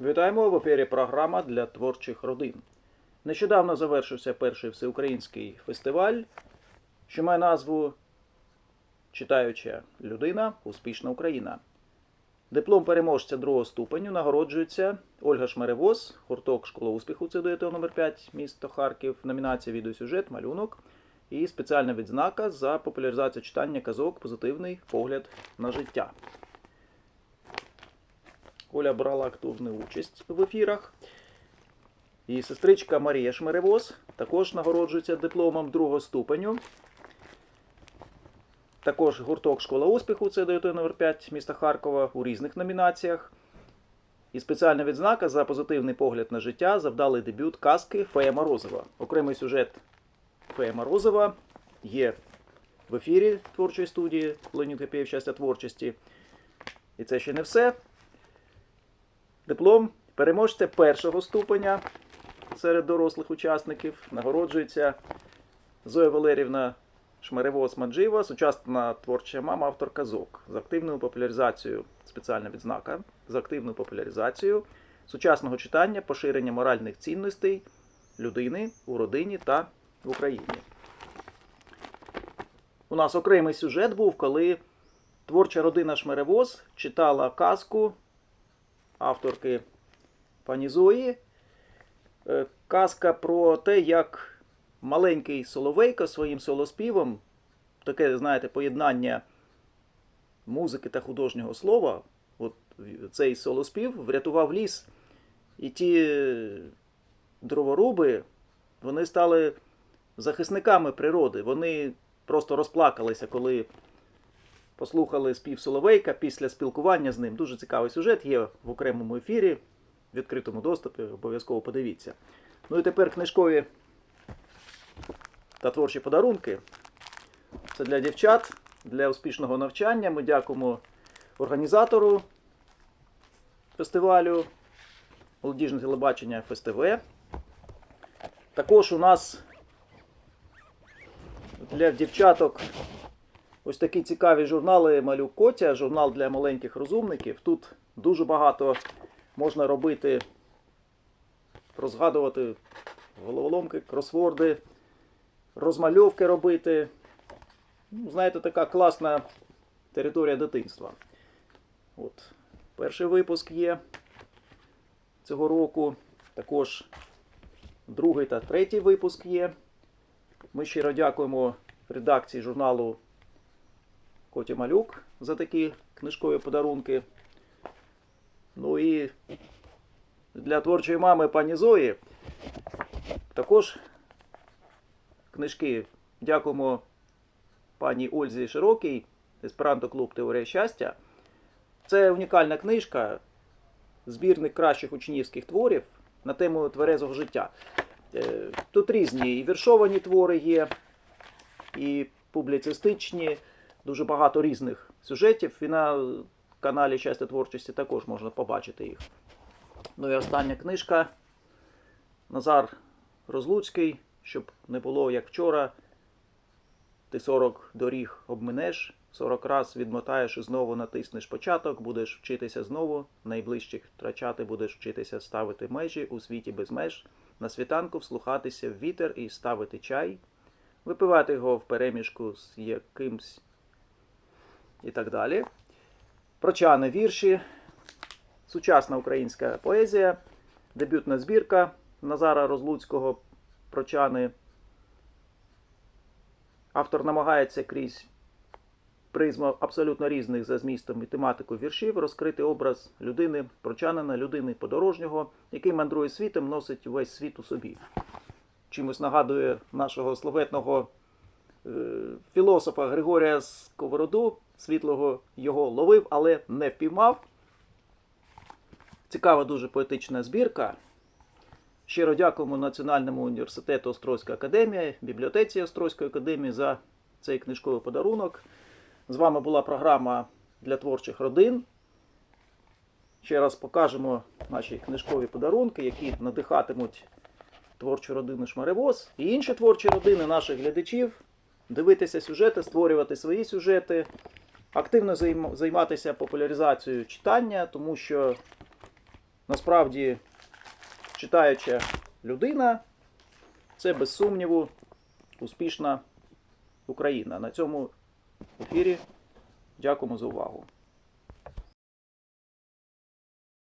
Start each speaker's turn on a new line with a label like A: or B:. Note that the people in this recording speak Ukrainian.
A: Вітаємо в ефірі програма для творчих родин. Нещодавно завершився перший всеукраїнський фестиваль, що має назву Читаюча людина Успішна Україна. Диплом переможця другого ступеню нагороджується Ольга Шмеревоз, гурток Школа успіху ЦДТ номер 5 місто Харків, номінація відеосюжет, малюнок і спеціальна відзнака за популяризацію читання казок Позитивний погляд на життя. Оля брала активну участь в ефірах. І сестричка Марія Шмеревоз також нагороджується дипломом другого ступеню. Також гурток Школа успіху це ДОТ номер 5 міста Харкова у різних номінаціях. І спеціальна відзнака за позитивний погляд на життя за вдалий дебют казки Фея Морозова. Окремий сюжет Фея Морозова є в ефірі творчої студії Леонід Гапєєв щастя творчості. І це ще не все. Диплом переможця першого ступеня серед дорослих учасників нагороджується Зоя Валерівна Шмаревоз Маджива, сучасна творча мама, автор казок з активною популяризацією, спеціальна відзнака, з активною популяризацією сучасного читання, поширення моральних цінностей людини у родині та в Україні. У нас окремий сюжет був, коли творча родина Шмеревоз читала казку авторки пані Зої. Е, Казка про те, як маленький Соловейко своїм солоспівом, таке, знаєте, поєднання музики та художнього слова, от цей солоспів врятував ліс. І ті дроворуби, вони стали захисниками природи. Вони просто розплакалися, коли послухали спів Соловейка після спілкування з ним. Дуже цікавий сюжет є в окремому ефірі, в відкритому доступі, обов'язково подивіться. Ну і тепер книжкові та творчі подарунки. Це для дівчат, для успішного навчання. Ми дякуємо організатору фестивалю Молодіжне телебачення ФСТВ. Також у нас для дівчаток ось такі цікаві журнали Малюк Котя, журнал для маленьких розумників. Тут дуже багато можна робити, розгадувати головоломки, кросворди, розмальовки робити. Ну, знаєте, така класна територія дитинства. От. Перший випуск є цього року. Також другий та третій випуск є. Ми щиро дякуємо редакції журналу Коті Малюк за такі книжкові подарунки. Ну і для творчої мами пані Зої також книжки. Дякуємо пані Ользі Широкій, Есперанто Клуб Теорія щастя. Це унікальна книжка, збірник кращих учнівських творів на тему тверезого життя. Е, Тут різні і віршовані твори є, і публіцистичні, дуже багато різних сюжетів. І на каналі Щастя творчості також можна побачити їх. Ну і остання книжка Назар Розлуцький, щоб не було як вчора. Ти 40 доріг обминеш, 40 раз відмотаєш і знову натиснеш початок, будеш вчитися знову, найближчих втрачати будеш вчитися ставити межі у світі без меж, на світанку вслухатися в вітер і ставити чай, випивати його в переміжку з якимсь і так далі. Прочани вірші, сучасна українська поезія, дебютна збірка Назара Розлуцького Прочани. Автор намагається крізь призму абсолютно різних за змістом і тематикою віршів розкрити образ людини, прочанина, людини подорожнього, який мандрує світом, носить увесь світ у собі. Чимось нагадує нашого словетного е, філософа Григорія Сковороду, світлого його ловив, але не впіймав. Цікава дуже поетична збірка. Щиро дякуємо Національному університету Острозька академія, бібліотеці Острозької академії за цей книжковий подарунок. З вами була програма для творчих родин. Ще раз покажемо наші книжкові подарунки, які надихатимуть творчу родину Шмаревоз і інші творчі родини наших глядачів. Дивитися сюжети, створювати свої сюжети, активно займатися популяризацією читання, тому що насправді читаюча людина це без сумніву успішна Україна. На цьому ефірі дякуємо за увагу.